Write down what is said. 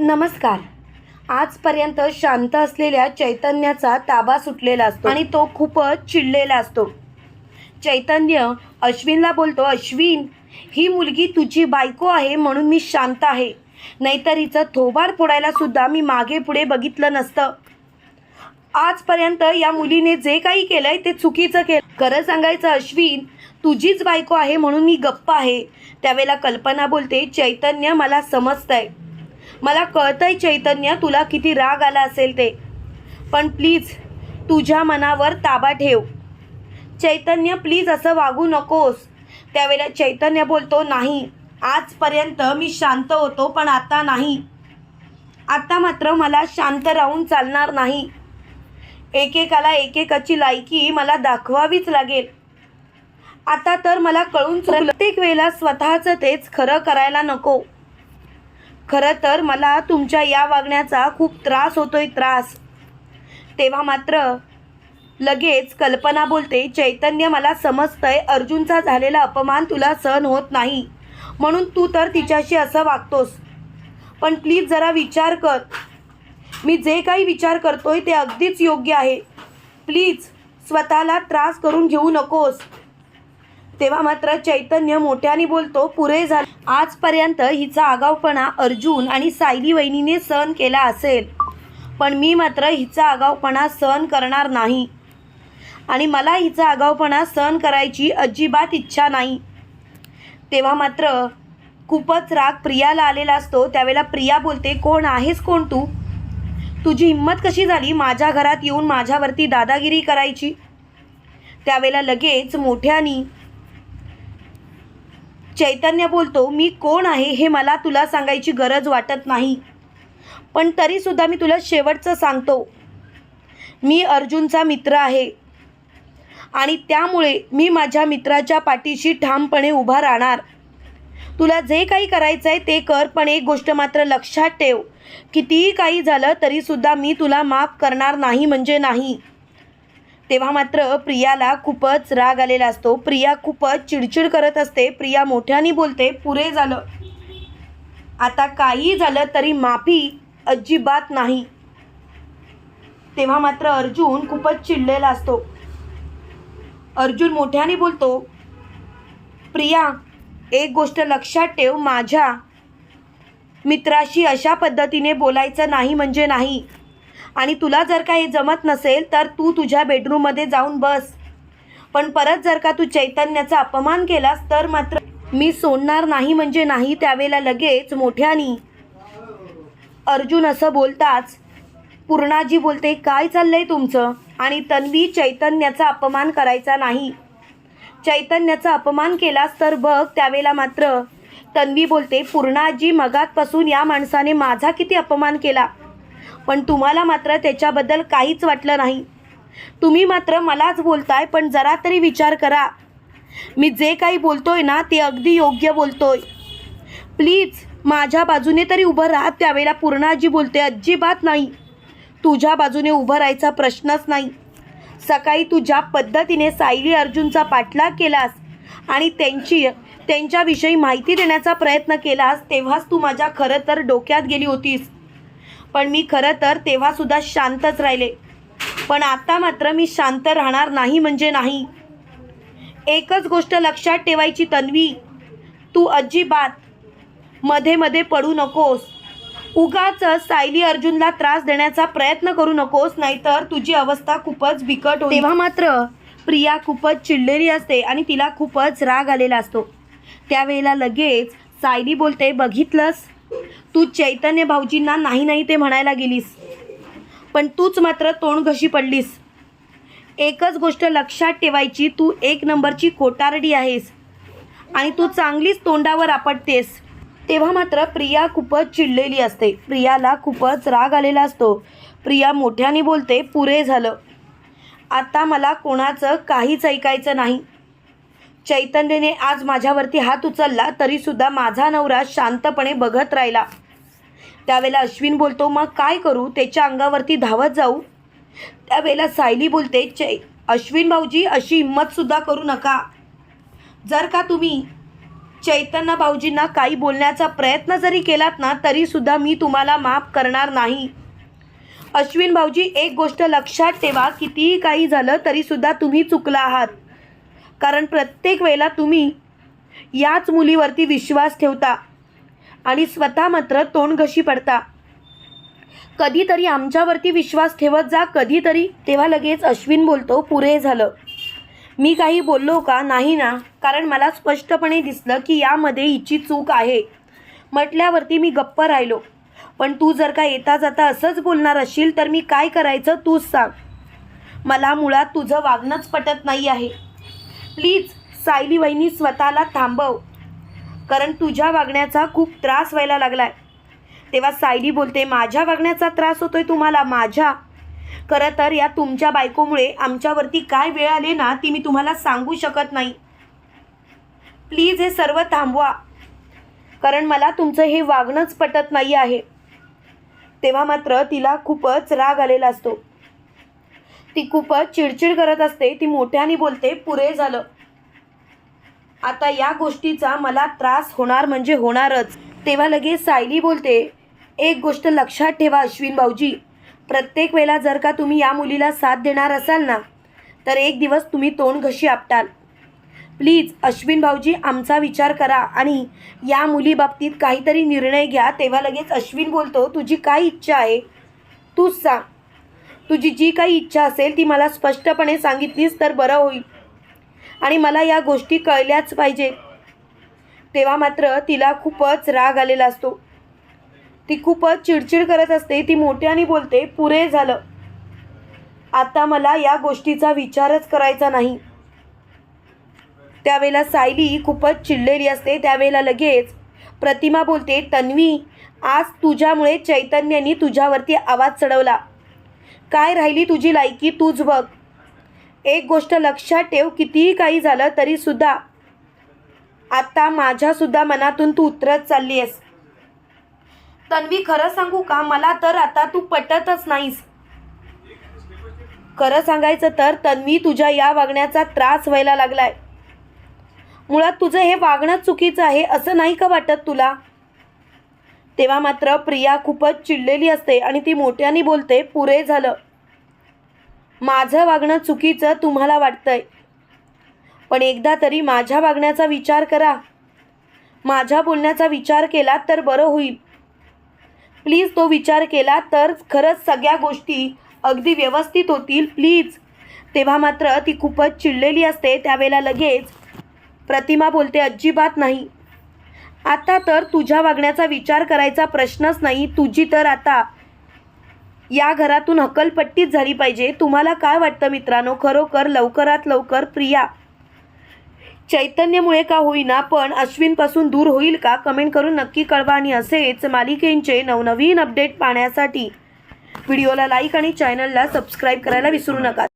नमस्कार. आजपर्यंत शांत असलेल्या चैतन्याचा ताबा सुटलेला असतो आणि तो खूपच चिडलेला असतो. चैतन्य अश्विनला बोलतो अश्विन ही मुलगी तुझी बायको आहे म्हणून मी शांत आहे. नाहीतर हिचं थोबाड फोडायला सुद्धा मी मागे पुढे बघितलं नसतं. आजपर्यंत या मुलीने जे काही केलंय ते चुकीचं केलं. खरं सांगायचं अश्विन तुझीच बायको आहे म्हणून मी गप्प आहे. त्यावेळेला कल्पना बोलते चैतन्य मला समजतंय. मला कळतंय चैतन्य तुला किती राग आला असेल ते. पण प्लीज तुझ्या मनावर ताबा ठेव. चैतन्य प्लीज असं वागू नकोस. त्यावेळेला चैतन्य बोलतो नाही आजपर्यंत मी शांत होतो पण आता नाही. आता मात्र मला शांत राहून चालणार नाही. एकेकाला एकेकाची लायकी मला दाखवावीच लागेल. आता तर मला कळून प्रत्येक वेळेला स्वतःचं तेच खरं करायला नको. खरं तर मला तुमच्या या वागण्याचा खूप त्रास होतोय त्रास. तेव्हा मात्र लगेच कल्पना बोलते चैतन्य मला समजतंय अर्जुनचा झालेला अपमान तुला सहन होत नाही. म्हणून तू तर तिच्याशी असं वागतोस. पण प्लीज जरा विचार कर. मी जे काही विचार करतोय ते अगदीच योग्य आहे. प्लीज स्वतःला त्रास करून घेऊ नकोस. तेव्हा मात्र चैतन्य मोठ्याने बोलतो पुरे झाले. आजपर्यंत हिचा आगाऊपणा अर्जुन आणि सायली वहिनीने सहन केला असेल. पण मी मात्र हिचा आगाऊपणा सहन करणार नाही. आणि मला हिचा आगाऊपणा सहन करायची अजिबात इच्छा नाही. तेव्हा मात्र खूपच राग प्रियाला आलेला असतो. त्यावेळेला प्रिया बोलते कोण आहेस? कोण तू? तुझी हिंमत कशी झाली माझ्या घरात येऊन माझ्यावरती दादागिरी करायची? त्यावेळेला लगेच मोठ्यानी चैतन्य बोलतो मी कोण आहे हे मला तुला सांगायची गरज वाटत नाही. पण तरीसुद्धा मी तुला शेवटचं सांगतो. मी अर्जुनचा मित्र आहे. आणि त्यामुळे मी माझ्या मित्राच्या पाठीशी ठामपणे उभा राहणार. तुला जे काही करायचं आहे ते कर पण एक गोष्ट मात्र लक्षात ठेव कितीही काही झालं तरीसुद्धा मी तुला माफ करणार नाही म्हणजे नाही. तेव्हा मात्र प्रियाला खूपच राग आलेला असतो. प्रिया खूपच चिडचिड करत असते. प्रिया मोठ्याने बोलते पुरे झालं. आता काही झालं तरी माफी अजिबात नाही. तेव्हा मात्र अर्जुन खूपच चिडलेला असतो. अर्जुन मोठ्याने बोलतो प्रिया एक गोष्ट लक्षात ठेव. माझ्या मित्राशी अशा पद्धतीने बोलायचं नाही म्हणजे नाही. आणि तुला जर का हे जमत नसेल तर तू तुझ्या बेडरूममध्ये जाऊन बस. पण परत जर का तू चैतन्याचा अपमान केलास तर मात्र मी सोडणार नाही म्हणजे नाही त्यावेळेला लगेच मोठ्यानी. अर्जुन असं बोलताच पूर्णाजी बोलते काय चाललंय तुमचं? आणि तन्वी चैतन्याचा अपमान करायचा नाही. चैतन्याचा अपमान केलास तर बघ त्यावेळेला मात्र. तन्वी बोलते पूर्णाजी मगातपासून या माणसाने माझा किती अपमान केला? पण तुम्हाला मात्र त्याच्याबद्दल काहीच वाटलं नाही. तुम्ही मात्र मलाच बोलताय पण जरा तरी विचार करा. मी जे काही बोलतोय ना ते अगदी योग्य बोलतोय. प्लीज माझ्या बाजूने तरी उभं राहत त्यावेळेला पूर्णाजी बोलते अजिबात नाही. तुझ्या बाजूने उभं राहायचा प्रश्नच नाही. सकाळी तू ज्या पद्धतीने सायली अर्जुनचा पाठलाग केलास आणि त्यांची त्यांच्याविषयी माहिती देण्याचा प्रयत्न केलास तेव्हाच तू माझ्या खरं तर डोक्यात गेली होतीस. पण मी खरं तर तेव्हासुद्धा शांतच राहिले. पण आता मात्र मी शांत राहणार नाही म्हणजे नाही. एकच गोष्ट लक्षात ठेवायची तन्वी तू अजिबात मध्ये मध्ये पडू नकोस. उगाच सायली अर्जुनला त्रास देण्याचा प्रयत्न करू नकोस नाहीतर तुझी अवस्था खूपच बिकट हो तेव्हा मात्र प्रिया खूपच चिडलेली असते आणि तिला खूपच राग आलेला असतो. त्यावेळेला लगेच सायली बोलते बघितलंस? तू चैतन्य भाऊजींना नाही नाही ते म्हणायला गेलीस. पण तूच मात्र तोंड घशी पडलीस. एकच गोष्ट लक्षात ठेवायची तू एक नंबरची कोटारडी आहेस आणि तू चांगलीच तोंडावर आपटतेस. तेव्हा मात्र प्रिया खूपच चिडलेली असते. प्रियाला खूपच राग आलेला असतो. प्रिया मोठ्याने बोलते पुरे झालं. आता मला कोणाचं काहीच ऐकायचं नाही. चैतन्यने आज माझ्यावरती हात उचलला तरीसुद्धा माझा नवरा शांतपणे बघत राहिला. त्यावेळेला अश्विन बोलतो मग काय करू? त्याच्या अंगावरती धावत जाऊ. त्यावेळेला सायली बोलते चै अश्विन भाऊजी अशी हिंमतसुद्धा करू नका. जर का तुम्ही चैतन्य भाऊजींना काही बोलण्याचा प्रयत्न जरी केलात ना तरीसुद्धा मी तुम्हाला माफ करणार नाही. अश्विन भाऊजी एक गोष्ट लक्षात ठेवा कितीही काही झालं तरीसुद्धा तुम्ही चुकला आहात. कारण प्रत्येक वेळेला तुम्ही याच मुलीवरती विश्वास ठेवता आणि स्वतः मात्र तोंडघशी पडता. कधीतरी आमच्यावरती विश्वास ठेवत जा कधीतरी. तेव्हा लगेच अश्विन बोलतो पुरे झालं. मी काही बोललो का? नाही ना. कारण मला स्पष्टपणे दिसलं की यामध्ये हिची चूक आहे. म्हटल्यावरती मी गप्प राहिलो. पण तू जर का येता जाता असंच बोलणार असशील तर मी काय करायचं? तूच सांग. मला मुळात तुझं वागणंच पटत नाही आहे. प्लीज सायली वहिनी स्वतःला थांबव. कारण तुझ्या वागण्याचा खूप त्रास व्हायला लागलाय. तेव्हा सायली बोलते माझ्या वागण्याचा त्रास होतोय तुम्हाला माझ्या. खरं तर या तुमच्या बायकोमुळे आमच्यावरती काय वेळ आले ना ती मी तुम्हाला सांगू शकत नाही. प्लीज हे सर्व थांबवा. कारण मला तुमचं हे वागणंच पटत नाही आहे. तेव्हा मात्र तिला खूपच राग आलेला असतो. ती खूपच चिडचिड करत असते ती मोठ्याने बोलते पुरे झालं. आता या गोष्टीचा मला त्रास होणार म्हणजे होणारच. तेव्हा लगेच सायली बोलते एक गोष्ट लक्षात ठेवा अश्विन भाऊजी. प्रत्येक वेळेला जर का तुम्ही या मुलीला साथ देणार असाल ना तर एक दिवस तुम्ही तोंड घशी आपटाल. प्लीज अश्विन भाऊजी आमचा विचार करा आणि या मुलीबाबतीत काहीतरी निर्णय घ्या. तेव्हा लगेच अश्विन बोलतो तुझी काय इच्छा आहे? तूच सांग. तुझी जी काही इच्छा असेल ती मला स्पष्टपणे सांगितलीस तर बरं होईल. आणि मला या गोष्टी कळल्याच पाहिजे. तेव्हा मात्र तिला खूपच राग आलेला असतो. ती खूपच चिडचिड करत असते. ती मोठ्याने बोलते पुरे झालं. आता मला या गोष्टीचा विचारच करायचा नाही. त्यावेळेला सायली खूपच चिडलेली असते. त्यावेळेला लगेच प्रतिमा बोलते तन्वी आज तुझ्यामुळे चैतन्यानी तुझ्यावरती आवाज चढवला. काय राहिली तुझी लायकी तूच बघ. एक गोष्ट लक्षात ठेव कितीही काही झालं तरीसुद्धा आता माझ्यासुद्धा मनातून तू उतरत चालली आहेस तन्वी खरं सांगू का? मला तर आता तू पटतच नाहीस. खरं सांगायचं तर तन्वी तुझ्या या वागण्याचा त्रास व्हायला लागलाय. मुळात तुझं हे वागणं चुकीचं आहे असं नाही का वाटत तुला? तेव्हा मात्र प्रिया खूपच चिडलेली असते आणि ती मोठ्याने बोलते पुरे झालं. माझं वागणं चुकीचं तुम्हाला वाटतंय. पण एकदा तरी माझ्या वागण्याचा विचार करा. माझ्या बोलण्याचा विचार केला तर बरं होईल. प्लीज तो विचार केला तर खरंच सगळ्या गोष्टी अगदी व्यवस्थित होतील प्लीज. तेव्हा मात्र ती खूपच चिडलेली असते. त्यावेळेला लगेच प्रतिमा बोलते अजिबात नाही. आता तर तुझ्या वागण्याचा विचार करायचा प्रश्नच नाही. तुझी तर आता या घरातून हकलपट्टीच झाली पाहिजे. तुम्हाला काय वाटतं मित्रांनो? खरोखर लवकरात लवकर प्रिया चैतन्यमुळे का होईना? पण अश्विनपासून दूर होईल का? कमेंट करून नक्की कळवा. आणि असेच मालिकेंचे नवनवीन अपडेट पाहण्यासाठी व्हिडिओला लाईक आणि चॅनलला सबस्क्राईब करायला विसरू नका.